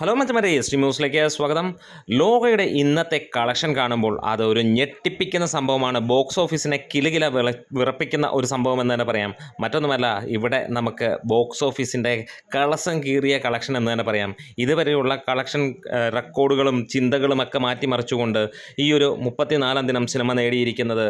Hello മച്ചമരെ S T ന്യൂസിലേക്ക് സ്വാഗതം. ലോകയുടെ ഇന്നത്തെ കളക്ഷൻ കാണുമ്പോൾ അത് ഒരു ഞെട്ടിപ്പിക്കുന്ന സംഭവമാണ്. ബോക്സ് ഓഫീസിനെ കിലുകില വിള വിറപ്പിക്കുന്ന ഒരു സംഭവം എന്ന് തന്നെ പറയാം. മറ്റൊന്നുമല്ല ഇവിടെ നമുക്ക് ബോക്സ് ഓഫീസിന്റെ കളസം കീറിയ കളക്ഷൻ എന്ന് തന്നെ പറയാം. ഇതുവരെയുള്ള കളക്ഷൻ റെക്കോർഡുകളും ചിന്തകളുമൊക്കെ മാറ്റിമറിച്ചുകൊണ്ട് ഈ ഒരു മുപ്പത്തിനാലാം ദിനം സിനിമ നേടിയിരിക്കുന്നത്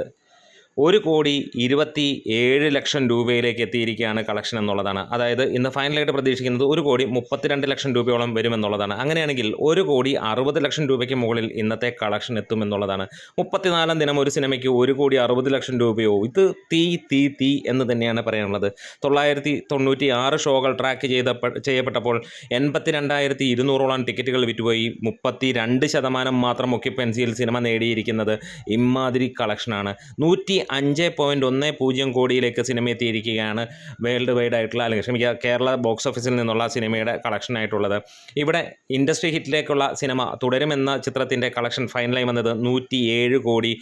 ഒരു കോടി ഇരുപത്തി ഏഴ് ലക്ഷം രൂപയിലേക്ക് എത്തിയിരിക്കുകയാണ് കളക്ഷൻ എന്നുള്ളതാണ്. അതായത് ഇന്ന് ഫൈനലായിട്ട് പ്രതീക്ഷിക്കുന്നത് ഒരു കോടി മുപ്പത്തിരണ്ട് ലക്ഷം രൂപയോളം വരുമെന്നുള്ളതാണ്. അങ്ങനെയാണെങ്കിൽ ഒരു കോടി അറുപത് ലക്ഷം രൂപയ്ക്ക് മുകളിൽ ഇന്നത്തെ കളക്ഷൻ എത്തുമെന്നുള്ളതാണ്. മുപ്പത്തിനാലാം ദിനം ഒരു സിനിമയ്ക്ക് ഒരു കോടി അറുപത് ലക്ഷം രൂപയോ? ഇത് തീ തീ തീ എന്ന് തന്നെയാണ് പറയാനുള്ളത്. തൊള്ളായിരത്തി തൊണ്ണൂറ്റി ആറ് ഷോകൾ ട്രാക്ക് ചെയ്ത ചെയ്യപ്പെട്ടപ്പോൾ എൺപത്തി രണ്ടായിരത്തി ഇരുന്നൂറോളം ടിക്കറ്റുകൾ വിറ്റുപോയി. മുപ്പത്തി രണ്ട് ശതമാനം മാത്രം ഒക്യുപ്പൻസിയിൽ സിനിമ നേടിയിരിക്കുന്നത് ഇമാതിരി കളക്ഷനാണ് നൂറ്റി അഞ്ച് പോയിന്റ് ഒന്ന് പൂജ്യം കോടിയിലേക്ക് സിനിമ എത്തിയിരിക്കുകയാണ് വേൾഡ് വൈഡ് ആയിട്ടുള്ള അല്ലെങ്കിൽ ക്ഷമിക്കുക കേരള ബോക്സ് ഓഫീസിൽ നിന്നുള്ള സിനിമയുടെ കളക്ഷൻ ആയിട്ടുള്ളത്. ഇവിടെ ഇൻഡസ്ട്രി ഹിറ്റിലേക്കുള്ള സിനിമ തുടരുമെന്ന ചിത്രത്തിന്റെ കളക്ഷൻ ഫൈനലായി വന്നത് നൂറ്റി ഏഴ് കോടി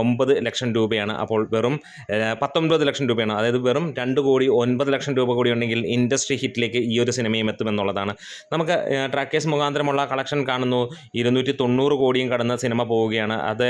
ഒമ്പത് ലക്ഷം രൂപയാണ്. അപ്പോൾ വെറും പത്തൊൻപത് ലക്ഷം രൂപയാണ്. അതായത് വെറും രണ്ട് കോടി ഒൻപത് ലക്ഷം രൂപ കൂടി ഉണ്ടെങ്കിൽ ഇൻഡസ്ട്രി ഹിറ്റിലേക്ക് ഈ ഒരു സിനിമയും എത്തുമെന്നുള്ളതാണ്. നമുക്ക് ട്രാക്കേഴ്സ് മുഖാന്തരമുള്ള കളക്ഷൻ കാണുന്നു. ഇരുന്നൂറ്റി തൊണ്ണൂറ് കോടിയും കടന്ന് സിനിമ പോവുകയാണ്. അത്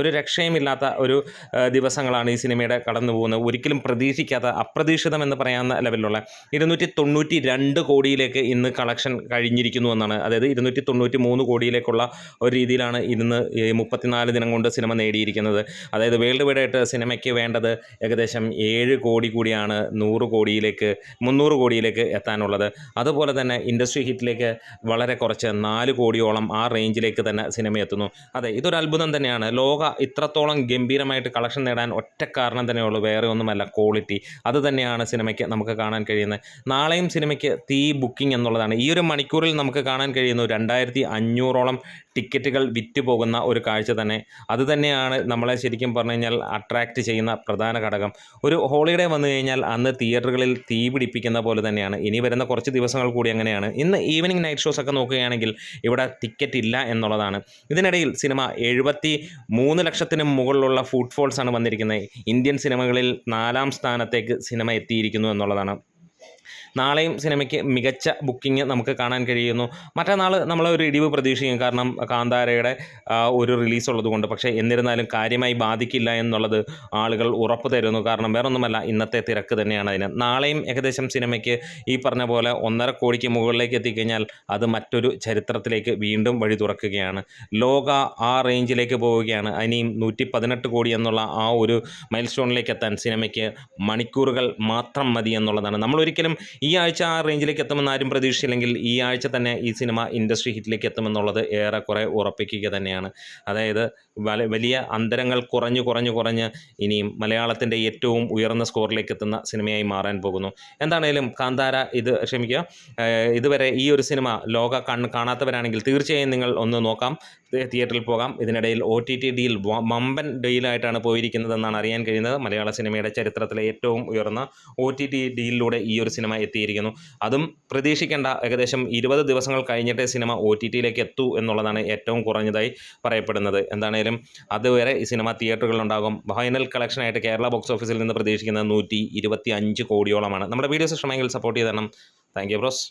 ഒരു രക്ഷയുമില്ലാത്ത ഒരു ഏഹ്, ദിവസങ്ങളാണ് ഈ സിനിമയുടെ കടന്നു പോകുന്നത്. ഒരിക്കലും പ്രതീക്ഷിക്കാത്ത അപ്രതീക്ഷിതം എന്ന് പറയാവുന്ന ലെവലിലുള്ള ഇരുന്നൂറ്റി തൊണ്ണൂറ്റി രണ്ട് കോടിയിലേക്ക് ഇന്ന് കളക്ഷൻ കഴിഞ്ഞിരിക്കുന്നു എന്നാണ്. അതായത് ഇരുന്നൂറ്റി തൊണ്ണൂറ്റി മൂന്ന് കോടിയിലേക്കുള്ള ഒരു രീതിയിലാണ് ഇന്ന് മുപ്പത്തിനാല് ദിനം കൊണ്ട് സിനിമ നേടിയിരിക്കുന്നത്. അതായത് വേൾഡ് വൈഡ് ആയിട്ട് സിനിമയ്ക്ക് വേണ്ടത് ഏകദേശം ഏഴ് കോടി കൂടിയാണ് നൂറ് കോടിയിലേക്ക് മുന്നൂറ് കോടിയിലേക്ക് എത്താനുള്ളത്. അതുപോലെ തന്നെ ഇൻഡസ്ട്രി ഹിറ്റിലേക്ക് വളരെ കുറച്ച് നാല് കോടിയോളം ആ റേഞ്ചിലേക്ക് തന്നെ സിനിമ എത്തുന്നു. അതെ ഇതൊരു അത്ഭുതം തന്നെയാണ്. ലോക ഇത്രത്തോളം ഗംഭീരമായിട്ട് കളക്ഷൻ നേടാൻ ഒറ്റ കാരണം തന്നെയുള്ളൂ വേറെ ഒന്നുമല്ല ക്വാളിറ്റി അത് തന്നെയാണ് സിനിമയ്ക്ക് നമുക്ക് കാണാൻ കഴിയുന്നത്. നാളെയും സിനിമയ്ക്ക് തീ ബുക്കിംഗ് എന്നുള്ളതാണ്. ഈ ഒരു മണിക്കൂറിൽ നമുക്ക് കാണാൻ കഴിയുന്നു രണ്ടായിരത്തി അഞ്ഞൂറോളം ടിക്കറ്റുകൾ വിറ്റ് പോകുന്ന ഒരു കാഴ്ച തന്നെ. അത് തന്നെയാണ് നമ്മളെ ശരിക്കും പറഞ്ഞു കഴിഞ്ഞാൽ അട്രാക്റ്റ് ചെയ്യുന്ന പ്രധാന ഘടകം. ഒരു ഹോളിഡേ വന്നു കഴിഞ്ഞാൽ അന്ന് തിയേറ്ററുകളിൽ തീ പിടിപ്പിക്കുന്ന പോലെ തന്നെയാണ്. ഇനി വരുന്ന കുറച്ച് ദിവസങ്ങൾ കൂടി അങ്ങനെയാണ്. ഇന്ന് ഈവനിങ് നൈറ്റ് ഷോസ് ഒക്കെ നോക്കുകയാണെങ്കിൽ ഇവിടെ ടിക്കറ്റ് ഇല്ല എന്നുള്ളതാണ്. ഇതിനിടയിൽ സിനിമ എഴുപത്തി മൂന്ന് ലക്ഷത്തിന് മുകളിലുള്ള ഫുട്ഫോൾസ് ആണ് വന്നിരിക്കുന്നത്. ഇന്ത്യൻ സിനിമകളിൽ നാലാം സ്ഥാനത്തേക്ക് സിനിമ എത്തിയിരിക്കുന്നു എന്നുള്ളതാണ്. നാളെയും സിനിമയ്ക്ക് മികച്ച ബുക്കിംഗ് നമുക്ക് കാണാൻ കഴിയുന്നു. മറ്റന്നാൾ നമ്മൾ ഒരു ഇടിവ് പ്രതീക്ഷിക്കും. കാരണം കാന്താരയുടെ ഒരു റിലീസ് ഉള്ളതുകൊണ്ട്. പക്ഷേ എന്നിരുന്നാലും കാര്യമായി ബാധിക്കില്ല എന്നുള്ളത് ആളുകൾ ഉറപ്പ് തരുന്നു. കാരണം വേറൊന്നുമല്ല ഇന്നത്തെ തിരക്ക് തന്നെയാണ് അതിന്. നാളെയും ഏകദേശം സിനിമയ്ക്ക് ഈ പറഞ്ഞ പോലെ ഒന്നര കോടിക്ക് മുകളിലേക്ക് എത്തിക്കഴിഞ്ഞാൽ അത് മറ്റൊരു ചരിത്രത്തിലേക്ക് വീണ്ടും വഴി തുറക്കുകയാണ്. ലോക ആ റേഞ്ചിലേക്ക് പോവുകയാണ്. ഇനിയും നൂറ്റി പതിനെട്ട് കോടി എന്നുള്ള ആ ഒരു മൈൽ സ്റ്റോണിലേക്ക് എത്താൻ സിനിമയ്ക്ക് മണിക്കൂറുകൾ മാത്രം മതി എന്നുള്ളതാണ്. നമ്മൾ ഒരിക്കലും ഈ ആഴ്ച ആ റേഞ്ചിലേക്ക് എത്തുമെന്ന് ആരും പ്രതീക്ഷിച്ചില്ലെങ്കിൽ ഈ ആഴ്ച തന്നെ ഈ സിനിമ ഇൻഡസ്ട്രി ഹിറ്റിലേക്ക് എത്തുമെന്നുള്ളത് ഏറെക്കുറെ ഉറപ്പിക്കുക തന്നെയാണ്. അതായത് വലിയ അന്തരങ്ങൾ കുറഞ്ഞു കുറഞ്ഞു കുറഞ്ഞ് ഇനിയും മലയാളത്തിന്റെ ഏറ്റവും ഉയർന്ന സ്കോറിലേക്ക് എത്തുന്ന സിനിമയായി മാറാൻ പോകുന്നു. എന്താണേലും കാന്താര ഇത് ക്ഷമിക്കുക. ഇതുവരെ ഈ ഒരു സിനിമ ലോക കണ്ണ് കാണാത്തവരാണെങ്കിൽ തീർച്ചയായും നിങ്ങൾ ഒന്ന് നോക്കാം. തിയേറ്ററിൽ പോകാം. ഇതിനിടയിൽ ഒ ടി ടി ഡിയിൽ വമ്പൻ ഡീലായിട്ടാണ് പോയിരിക്കുന്നതെന്നാണ് അറിയാൻ കഴിയുന്നത്. മലയാള സിനിമയുടെ ചരിത്രത്തിലെ ഏറ്റവും ഉയർന്ന ഒ ടി ടി ഡിയിലൂടെ ഈ ഒരു സിനിമ എത്തിയിരിക്കുന്നു. അതും പ്രതീക്ഷിക്കേണ്ട ഏകദേശം ഇരുപത് ദിവസങ്ങൾ കഴിഞ്ഞിട്ടേ സിനിമ ഒ ടി ടിയിലേക്ക് എത്തൂ എന്നുള്ളതാണ് ഏറ്റവും കുറഞ്ഞതായി പറയപ്പെടുന്നത്. എന്താണേലും അതുവരെ ഈ സിനിമ തിയേറ്ററുകളിലുണ്ടാകും. ഫൈനൽ കളക്ഷനായിട്ട് കേരള ബോക്സ് ഓഫീസിൽ നിന്ന് പ്രതീക്ഷിക്കുന്നത് നൂറ്റി ഇരുപത്തി അഞ്ച് കോടിയോളമാണ്. നമ്മുടെ വീഡിയോസ് ഇഷ്ടമെങ്കിൽ സപ്പോർട്ട് ചെയ്ത് തരണം താങ്ക് യു ബ്രോസ്.